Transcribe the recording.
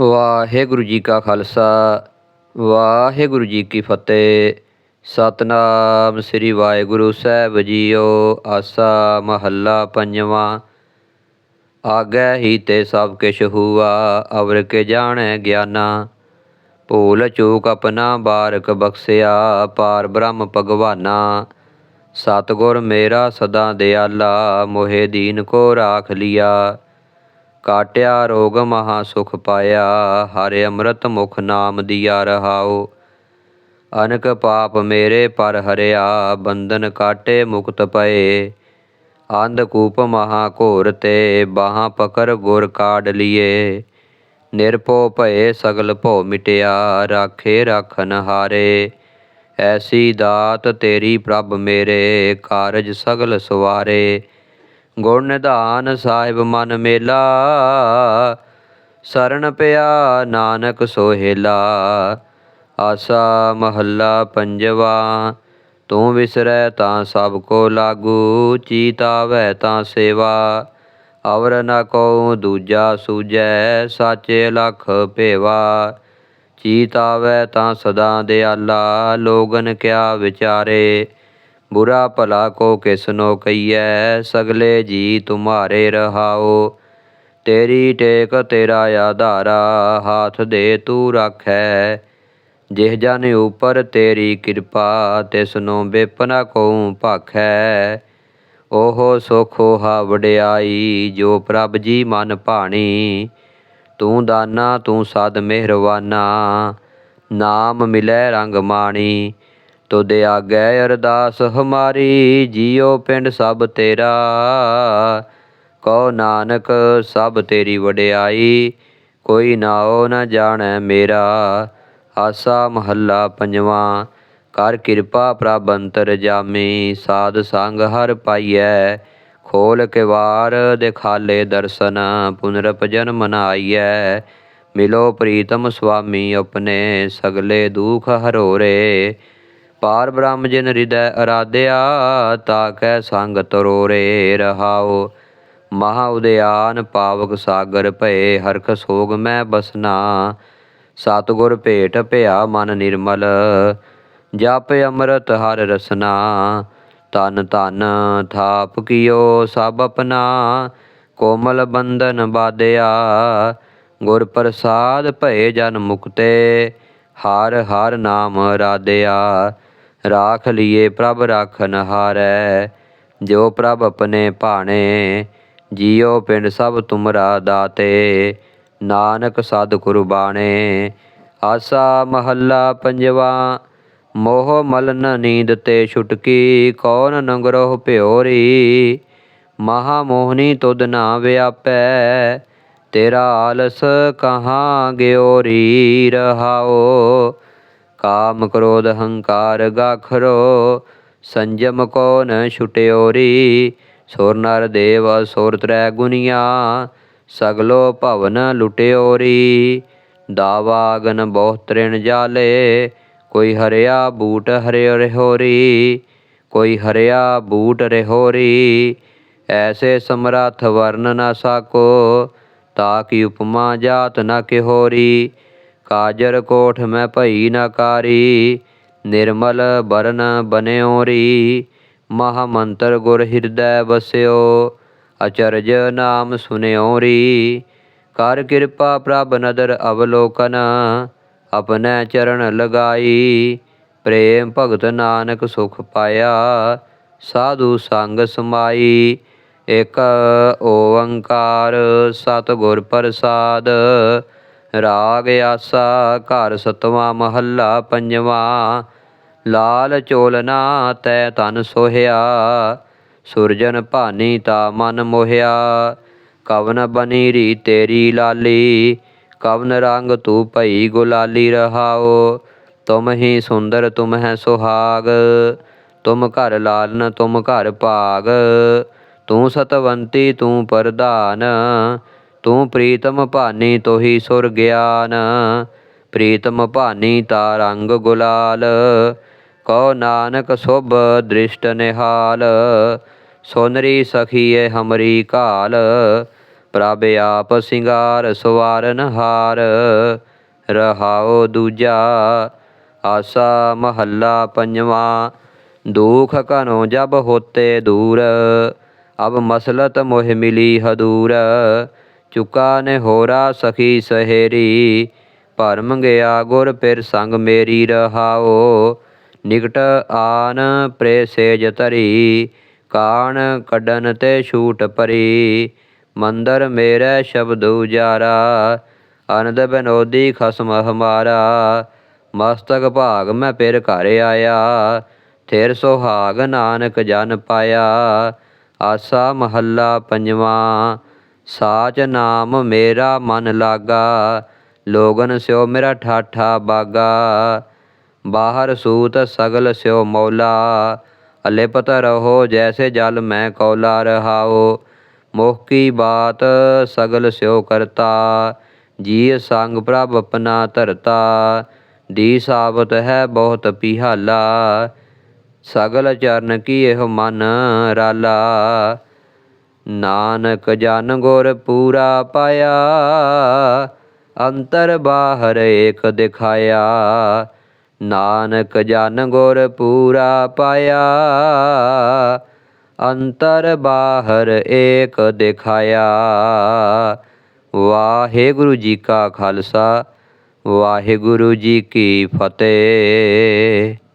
ਵਾਹਿਗੁਰੂ ਜੀ ਕਾ ਖਾਲਸਾ, ਵਾਹਿਗੁਰੂ ਜੀ ਕੀ ਫਤਿਹ। ਸਤਨਾਮ ਸ੍ਰੀ ਵਾਹਿਗੁਰੂ ਸਾਹਿਬ ਜੀਓ, ਆਸਾ ਮਹੱਲਾ ਪੰਜਵਾਂ। ਆਗੈ ਹੀ ਤੇ ਸਭ ਕਿਛ ਹੂਆ, ਅਵਰ ਕੇ ਜਾਣੈ ਗਿਆਨਾ। ਭੂਲ ਚੂਕ ਆਪਣਾ ਬਾਰਕ ਬਖਸਿਆ, ਪਾਰ ਬ੍ਰਹਮ ਭਗਵਾਨਾ। ਸਤਿਗੁਰ ਮੇਰਾ ਸਦਾ ਦਿਆਲਾ, ਮੋਹਿ ਦੀਨ ਕੋ ਰਾਖ ਲਿਆ। ਕਾਟਿਆ ਰੋਗ ਮਹਾ ਸੁਖ ਪਾਇਆ, ਹਰਿ ਅੰਮ੍ਰਿਤ ਮੁਖ ਨਾਮ ਦੀਆ ਰਹਾਓ ਅਨਕ ਪਾਪ ਮੇਰੇ ਪਰ ਹਰਿਆ, ਬੰਧਨ ਕਾਟੇ ਮੁਕਤ ਪਏ। ਅੰਧ ਕੂਪ ਮਹਾ ਘੋਰ ਤੇ, ਬਾਹਾਂ ਪਕਰ ਗੁਰ ਕਾਢ ਲਿਏ। ਨਿਰਭਉ ਭਏ ਸਗਲ ਭੋ ਮਿਟਿਆ, ਰਾਖੇ ਰਾਖਨ ਹਾਰੇ ਐਸੀ ਦਾਤ ਤੇਰੀ ਪ੍ਰਭ ਮੇਰੇ, ਕਾਰਜ ਸਗਲ ਸਵਾਰੇ। ਗੁਣ ਨਿਧਾਨ ਸਾਹਿਬ ਮਨ ਮੇਲਾ, ਸਰਨ ਪਿਆ ਨਾਨਕ ਸੋਹਿਲਾ। ਆਸਾ ਮਹੱਲਾ ਪੰਜਵਾ, ਤੂੰ ਵਿਸਰੈ ਤਾਂ ਸਭ ਕੋ ਲਾਗੂ, ਚੀਤ ਆਵੈ ਤਾਂ ਸੇਵਾ। ਅਵਰ ਨ ਕੋ ਦੂਜਾ ਸੂਜੈ ਸਾਚੇ ਲਖ ਭੇਵਾ। ਚੀਤ ਆਵੈ ਤਾਂ ਸਦਾ ਦਿਆਲਾ, ਲੋਗਨ ਕਿਆ ਵਿਚਾਰੇ। ਬੁਰਾ ਭਲਾ ਕੋ ਕਿਸਨੋ ਕਈਐ ਸਗਲੇ ਜੀ ਤੁਮਾਰੇ ਰਹਾਓ। ਤੇਰੀ ਟੇਕ ਤੇਰਾ ਆਧਾਰਾ, ਹਾਥ ਦੇ ਤੂੰ ਰਾਖੈ। ਜਿਹ ਜਨ ਉਪਰ ਤੇਰੀ ਕਿਰਪਾ ਤਿਸਨੋ ਬੇਪਨਾ ਕੋ ਭਾਖੈ। ਓਹੋ ਸੁਖੋ ਹਾ ਵਡਿਆਈ, ਜੋ ਪ੍ਰਭ ਜੀ ਮਨ ਭਾਣੀ। ਤੂੰ ਦਾਨਾ, ਤੂੰ ਸਦ ਮਿਹਰਵਾਨਾ, ਨਾਮ ਮਿਲੈ ਰੰਗ ਮਾਣੀ। ਤੁਧ ਆਗੈ ਅਰਦਾਸ, ਹਮਾਰੀ ਜੀਉ ਪਿੰਡ ਸਭ ਤੇਰਾ। ਕਉ ਨਾਨਕ ਸਭ ਤੇਰੀ ਵਡਿਆਈ, ਕੋਈ ਨਾਉ ਨਾ ਜਾਣੈ ਮੇਰਾ। ਆਸਾ ਮਹੱਲਾ ਪੰਜਵਾਂ, ਕਰ ਕਿਰਪਾ ਪ੍ਰਭ ਅੰਤਰ ਜਾਮੀ, ਸਾਧ ਸੰਗ ਹਰ ਪਾਈਐ। ਖੋਲ ਕਿਵਾਰ, ਦਿਖਾਲੇ ਦਰਸ਼ਨ ਪੁਨਰਪ ਜਨਮ ਨ ਮਿਲੋ ਪ੍ਰੀਤਮ ਸੁਆਮੀ ਆਪਣੇ, ਸਗਲੇ ਦੁਖ ਹਰੋਰੇ। ਪਾਰ ਬ੍ਰਹਮ ਜਿਨ ਹਿਰਦੈ ਅਰਾਧਿਆ ਤਾ ਕੈ ਸੰਗ ਤਰੋਰੇ ਰਹਾਓ ਮਹਾ ਉਦਿਆਨ ਪਾਵਕ ਸਾਗਰ ਭਏ, ਹਰਖ ਸੋਗ ਮੈਂ ਬਸਨਾ। ਸਤਿਗੁਰ ਭੇਟ ਭਿਆ ਮਨ ਨਿਰਮਲ, ਜਪ ਅੰਮ੍ਰਿਤ ਹਰ ਰਸਨਾ। ਤਨ ਤਨ ਥਾਪ ਕੀਓ ਸਭ ਆਪਣਾ, ਕੋਮਲ ਬੰਧਨ ਬਾਧਿਆ ਗੁਰ ਪ੍ਰਸਾਦ ਭਏ ਜਨ ਮੁਕਤੇ, ਹਰ ਹਰ ਨਾਮ ਰਾਧਿਆ। ਰਾਖ ਲਿਏ ਪ੍ਰਭ ਰਾਖਨ ਹਾਰੈ, ਜੋ ਪ੍ਰਭ ਆਪਣੇ ਭਾਣੇ, ਜੀਉ ਪਿੰਡ ਸਭ ਤੁਮਰਾ ਦਾਤੇ, ਨਾਨਕ ਸਦ ਕੁਰਬਾਣੇ ਆਸਾ ਮਹੱਲਾ ਪੰਜਵਾ, ਮੋਹ ਮਲਨ ਨੀਂਦ ਤੇ ਛੁਟਕੀ, ਕੌਣ ਨੰਗਰੋਹ ਭਿਓਰੀ? ਮਹਾ ਮੋਹਨੀ ਤੁਧ ਨਾ ਵਿਆਪੈ ਤੇਰਾ ਆਲਸ ਕਹਾਂ ਗਿਓਰੀ ਰਹਾਓ ਕਾਮ ਕ੍ਰੋਧ ਹੰਕਾਰ ਗਾਖਰੋ, ਸੰਜਮ ਕੋ ਨ ਛੁਟਿਓਰੀ, ਸੁਰ ਨਰ ਦੇਵ ਸੁਰ ਤ੍ਰੈ ਗੁਨੀਆ, ਸਗਲੋ ਭਵਨ ਲੁਟਿਓਰੀ। ਦਾਵਾਗਨ ਬਹੁ ਤ੍ਰਿਣ ਜਾਲੇ, ਕੋਈ ਹਰਿਆ ਬੂਟ ਹਰਿਓ ਰਹਿਓਰੀ ਕੋਈ ਹਰਿਆ ਬੂਟ ਰਹਿਓਰੀ ਐਸੇ ਸਮਰੱਥ ਵਰਨ ਨਾ ਸਾਕੋ, ਤਾਂ ਕਿ ਉਪਮਾ ਜਾਤ ਨਾ ਕਿਹੋਰੀ। ਕਾਜਰ ਕੋਠ ਮੈਂ ਭਈ ਨਾਕਾਰੀ ਨਿਰਮਲ ਬਰਨ ਬਨਿਓਰੀ ਮਹਾ ਮੰਤਰ ਗੁਰ ਹਿਰਦੈ ਵਸਿਓ, ਅਚਰਜ ਨਾਮ ਸੁਨਿਓਰੀ ਕਰ ਕਿਰਪਾ ਪ੍ਰਭ ਨਦਰ ਅਵਲੋਕਨ, ਆਪਣੇ ਚਰਨ ਲਗਾਈ। ਪ੍ਰੇਮ ਭਗਤ ਨਾਨਕ ਸੁਖ ਪਾਇਆ, ਸਾਧੂ ਸੰਗ ਸਮਾਈ। ਇਕ ਓੰਕਾਰ ਸਤਿਗੁਰ ਪ੍ਰਸਾਦ ਰਾਗ ਆਸਾ, ਘਰ ਸਤਵਾਂ, ਮਹੱਲਾ ਪੰਜਵਾਂ। ਲਾਲ ਚੋਲਨਾ ਤੈ ਤਨ ਸੋਹਿਆ, ਸੁਰਜਨ ਭਾਨੀ ਤਾ ਮਨ ਮੋਹਿਆ। ਕਵਨ ਬਨੀ ਰੀ ਤੇਰੀ ਲਾਲੀ, ਕਵਨ ਰੰਗ ਤੂ ਭਈ ਗੁਲਾਲੀ ਰਹਾਓ। ਤੁਮ ਹੀ ਸੁੰਦਰ, ਤੁਮ ਹੈ ਸੁਹਾਗ, ਤੁਮ ਘਰ ਲਾਲਨ, ਤੁਮ ਘਰ ਭਾਗ। ਤੂੰ ਸਤਵੰਤੀ, ਤੂੰ ਪ੍ਰਧਾਨ ਤੂੰ ਪ੍ਰੀਤਮ ਭਾਨੀ ਤੋਹੀ ਸੁਰ ਗਿਆਨ, ਪ੍ਰੀਤਮ ਭਾਨੀ ਤਾ ਰੰਗ ਗੁਲਾਲ, ਕਉ ਨਾਨਕ ਸੁਭ ਦ੍ਰਿਸ਼ਟ ਨਿਹਾਲ, ਸੋਨਰੀ ਸਖੀਏ ਹਮਰੀ ਕਾਲ ਪ੍ਰਭ ਆਪ ਸਿੰਗਾਰ ਸਵਾਰਨ ਹਾਰ, ਰਹਾਉ ਦੂਜਾ ਆਸਾ ਮਹੱਲਾ ਪੰਜਵਾ, ਦੁਖ ਘਨੋ ਜਬ ਹੋਤੇ ਦੂਰ, ਅਬ ਮਸਲਤ ਮੋਹ ਮਿਲੀ ਹਦੂਰ ਚੁਕਾ ਨੇ ਹੋਰਾ ਸਖੀ ਸਹੇਰੀ। ਭਰਮ ਗਿਆ ਗੁਰ ਫਿਰ ਸੰਗ ਮੇਰੀ ਰਹਾਓ। ਨਿਕਟ ਆਨ ਪ੍ਰੇ ਸੇਜ ਧਰੀ। ਕਾਣ ਕੱਢਨ ਤੇ ਛੂਟ ਪਰੀ। ਮੰਦਰ ਮੇਰੇ ਸ਼ਬਦ ਉਜਾਰਾ। ਅਨੰਦ ਬਨੋਦੀ ਖਸਮ ਹਮਾਰਾ। ਮਸਤਕ ਭਾਗ ਮੈਂ ਫਿਰ ਘਰ ਆਇਆ। ਥਿਰ ਸੁਹਾਗ ਨਾਨਕ ਜਨ ਪਾਇਆ। ਆਸਾ ਮਹੱਲਾ ਪੰਜਵਾਂ। ਸਾਚ ਨਾਮ ਮੇਰਾ ਮਨ ਲਾਗਾ, ਲੋਗਨ ਸਿਓ ਮੇਰਾ ਠਾਠਾ ਬਾਗਾ। ਬਾਹਰ ਸੂਤ ਸਗਲ ਸਿਓ ਮੌਲਾ, ਅਲਿਪਤ ਰਹੋ ਜੈਸੇ ਜਲ ਮੈਂ ਕੌਲਾ ਰਹਾਓ ਮੋਹ ਕੀ ਬਾਤ ਸਗਲ ਸਿਓ ਕਰਤਾ ਜੀ ਸੰਗ ਪ੍ਰਭ ਆਪਣਾ ਧਰਤਾ। ਦੀ ਸਾਬਤ ਹੈ ਬਹੁਤ ਪਿਹਾਲਾ ਸਗਲ ਚਰਨ ਕੀ ਇਹ ਮਨ ਰਾਲਾ। ਨਾਨਕ ਜਨ ਗੁਰ ਪੂਰਾ ਪਾਇਆ, ਅੰਤਰ ਬਾਹਰ ਏਕ ਦਿਖਾਇਆ। ਨਾਨਕ ਜਨ ਗੁਰ ਪੂਰਾ ਪਾਇਆ, ਅੰਤਰ ਬਾਹਰ ਏਕ ਦਿਖਾਇਆ। ਵਾਹਿਗੁਰੂ ਜੀ ਕਾ ਖਾਲਸਾ, ਵਾਹਿਗੁਰੂ ਜੀ ਕੀ ਫਤਿਹ।